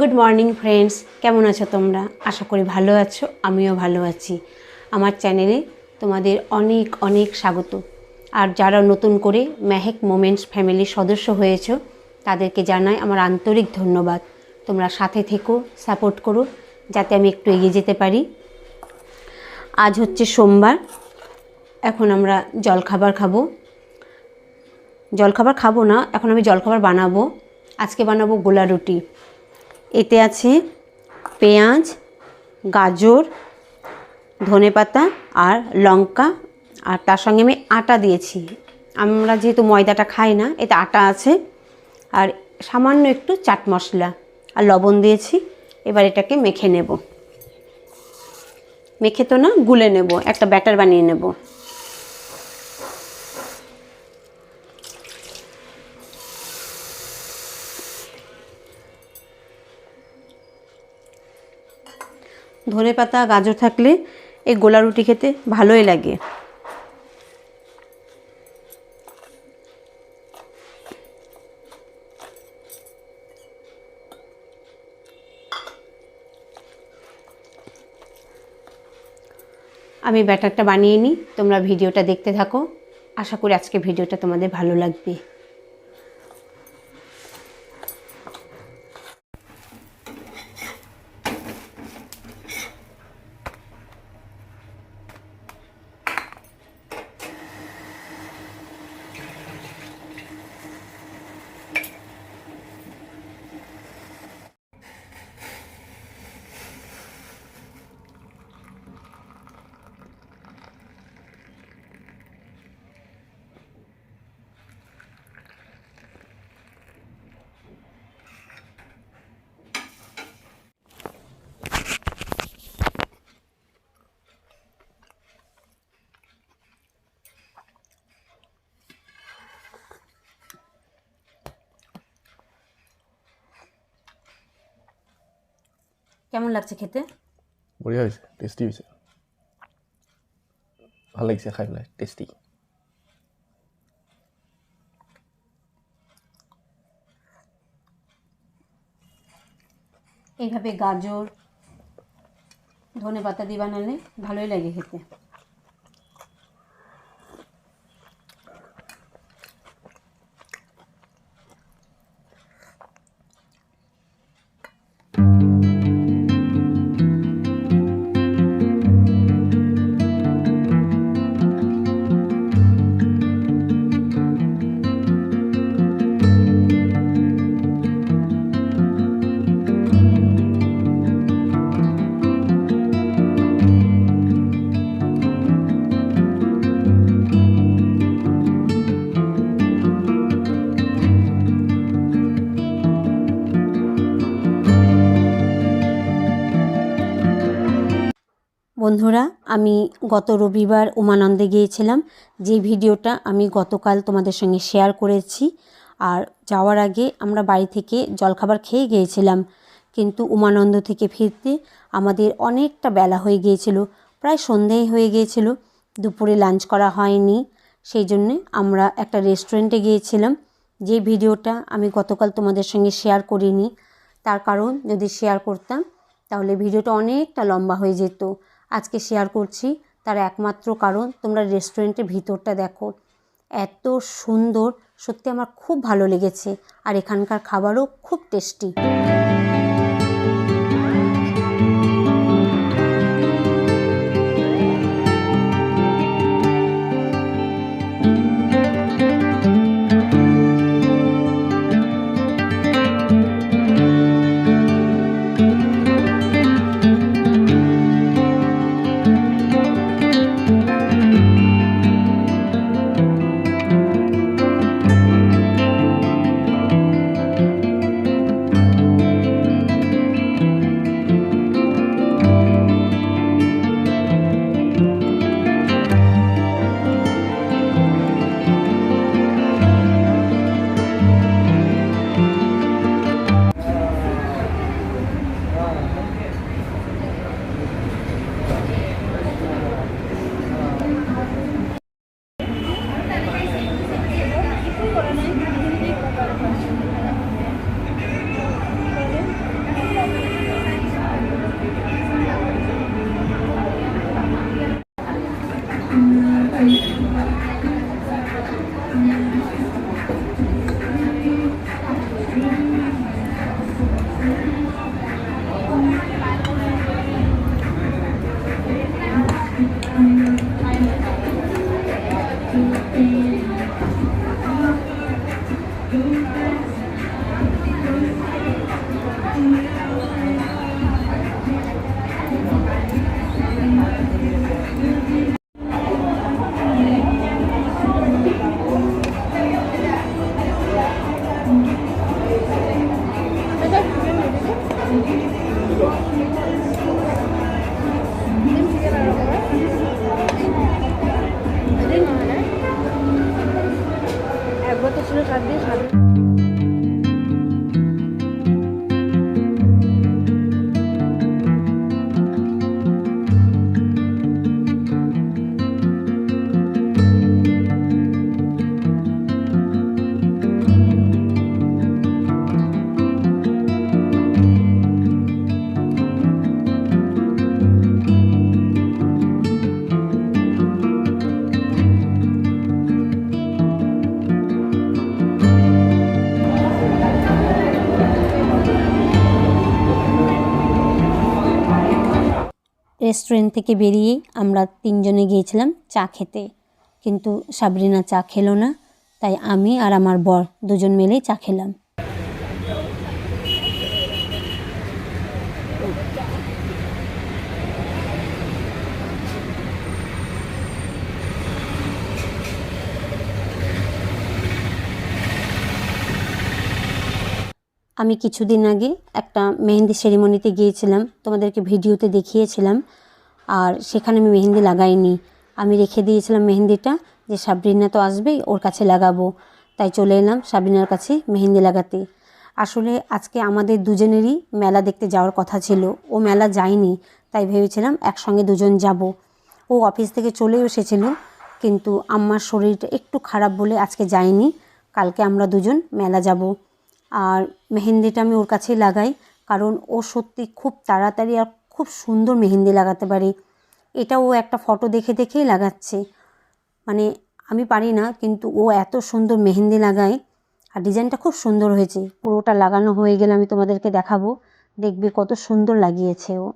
Good morning friends কেমন আছো তোমরা? আশা করি ভালো আছো, আমিও ভালো আছি। আমার চ্যানেলে তোমাদের অনেক অনেক স্বাগত। আর যারা নতুন করে মেহেক মোমেন্টস ফ্যামিলির সদস্য হয়েছো, তাদেরকে জানাই আমার আন্তরিক ধন্যবাদ। তোমরা সাথে থেকো সাপোর্ট করো, যাতে আমি একটু এগিয়ে যেতে পারি। আজ হচ্ছে সোমবার, এখন আমরা জলখাবার খাব। জলখাবার খাব না, এখন আমি জলখাবার বানাবো। আজকে বানাবো গোলা রুটি। এতে আছে পেঁয়াজ, গাজর ধনেপাতা আর লঙ্কা। আর তার সঙ্গে আমি আটা দিয়েছি। আমরা যেহেতু ময়দাটা খাই না, এতে আটা আছে। আর সামান্য একটু চাট মশলা আর লবণ দিয়েছি। এবার এটাকে মেখে নেব। মেখে তো না, গুলে নেব। একটা ব্যাটার বানিয়ে নেব। ধনে পাতা, গাজর থাকলে এই গোলা রুটি খেতে ভালোই লাগে। আমি ব্যাটারটা বানিয়ে নিই, তোমরা ভিডিওটা দেখতে থাকো। আশা করি আজকে ভিডিওটা তোমাদের ভালো লাগবে। কেমন লাগছে খেতে? বড়িয়া হয়েছে টেস্টি হয়েছে। ভালো লাগছে খাই পেলাই টেস্টি এইভাবে গাজর ধনে পাতা দিয়ে বানালে ভালোই লাগে খেতে। বন্ধুরা, আমি গত রবিবার উমানন্দে গিয়েছিলাম। যে ভিডিওটা আমি গতকাল তোমাদের সঙ্গে শেয়ার করেছি, আর যাওয়ার আগে আমরা বাড়ি থেকে জলখাবার খেয়ে গিয়েছিলাম। কিন্তু উমানন্দ থেকে ফিরতে আমাদের অনেকটা বেলা হয়ে গিয়েছিল, প্রায় সন্ধেই হয়ে গিয়েছিল। দুপুরে লাঞ্চ করা হয়নি, সেই জন্যে আমরা একটা রেস্টুরেন্টে গিয়েছিলাম। যে ভিডিওটা আমি গতকাল তোমাদের সঙ্গে শেয়ার করিনি, তার কারণ যদি শেয়ার করতাম, তাহলে ভিডিওটা অনেকটা লম্বা হয়ে যেত। আজকে শেয়ার করছি। তার একমাত্র কারণ, তোমরা রেস্টুরেন্টের ভিতরটা দেখো। এত সুন্দর, সত্যি আমার খুব ভালো লেগেছে। আর এখানকার খাবারও খুব tasty anything you want to do. Restaurant থেকে বেরিয়ে আমরা তিনজনে গিয়েছিলাম চা খেতে। কিন্তু সাবরিনা চা খেলো না, তাই আমি আর আমার বর দুজন মিলেই চা খেলাম। আমি কিছুদিন আগে একটা মেহেন্দি সেরিমনিতে গিয়েছিলাম, তোমাদেরকে ভিডিওতে দেখিয়েছিলাম, আর সেখানে আমি মেহেন্দি লাগাইনি। আমি রেখে দিয়েছিলাম মেহেন্দিটা যে সাবরিনা তো আসবেই, ওর কাছে লাগাবো। তাই চলে এলাম সাবরিনার কাছে মেহেন্দি লাগাতে। আসলে আজকে আমাদের দুজনেরই মেলা দেখতে যাওয়ার কথা ছিল। ও মেলা যায়নি, তাই ভেবেছিলাম একসঙ্গে দুজন যাব। ও অফিস থেকে চলেও এসেছিল, কিন্তু আমার শরীরটা একটু খারাপ বলে আজকে যায়নি। কালকে আমরা দুজন মেলা যাব। আর মেহেন্দিটা আমি ওর কাছেই লাগাই, কারণ ও সত্যি খুব তাড়াতাড়ি আর খুব সুন্দর মেহেন্দি লাগাতে পারে। এটা ও একটা ফটো দেখে দেখেই লাগাচ্ছে। মানে আমি পারি না, কিন্তু ও এত সুন্দর মেহেন্দি লাগায় আর ডিজাইনটা খুব সুন্দর হয়েছে। পুরোটা লাগানো হয়ে গেলে আমি তোমাদেরকে দেখাবো, দেখবে কত সুন্দর লাগিয়েছে ও।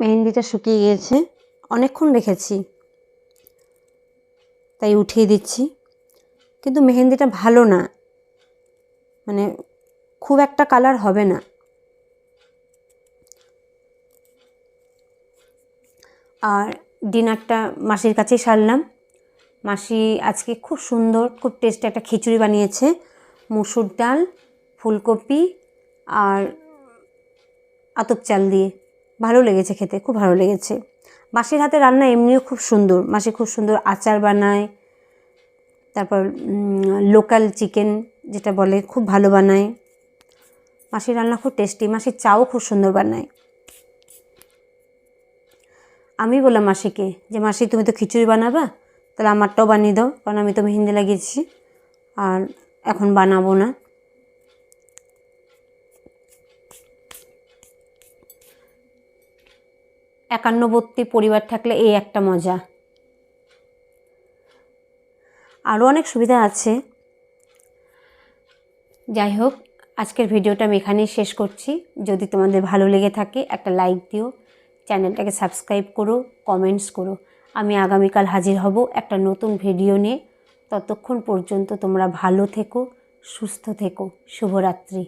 মেহেন্দিটা শুকিয়ে গিয়েছে। অনেকক্ষণ রেখেছি। তাই উঠিয়ে দিচ্ছি। কিন্তু মেহেন্দিটা ভালো না। মানে খুব একটা কালার হবে না। আর ডিনারটা মাসির কাছেই সারলাম। মাসি আজকে খুব সুন্দর, খুব টেস্টি একটা খিচুড়ি বানিয়েছে। মুসুর ডাল, ফুলকপি আর আতপ চাল দিয়ে। ভালো লেগেছে খেতে, খুব ভালো লেগেছে। মাসির হাতে রান্না এমনিও খুব সুন্দর। মাসি খুব সুন্দর আচার বানায়, তারপর লোকাল চিকেন যেটা বলে, খুব ভালো বানায়। মাসির রান্না খুব টেস্টি মাসির চাও খুব সুন্দর বানায়। আমি বললাম মাসিকে যে, মাসি, তুমি তো খিচুড়ি বানাবা? তাহলে আমারটাও বানিয়ে দাও, কারণ আমি তো মেহেন্দি লাগিয়েছি, আর এখন বানাবো না। একান্নবর্তী পরিবার থাকলে এই একটা মজা। আরও অনেক সুবিধা আছে। যাই হোক, আজকের ভিডিওটা আমি এখানেই শেষ করছি। যদি তোমাদের ভালো লেগে থাকে, একটা লাইক দিও, চ্যানেলটাকে সাবস্ক্রাইব করো, কমেন্টস করো। আমি আগামীকাল হাজির হব একটা নতুন ভিডিও নিয়ে। ততক্ষণ পর্যন্ত তোমরা ভালো থেকো, সুস্থ থেকো। শুভরাত্রি।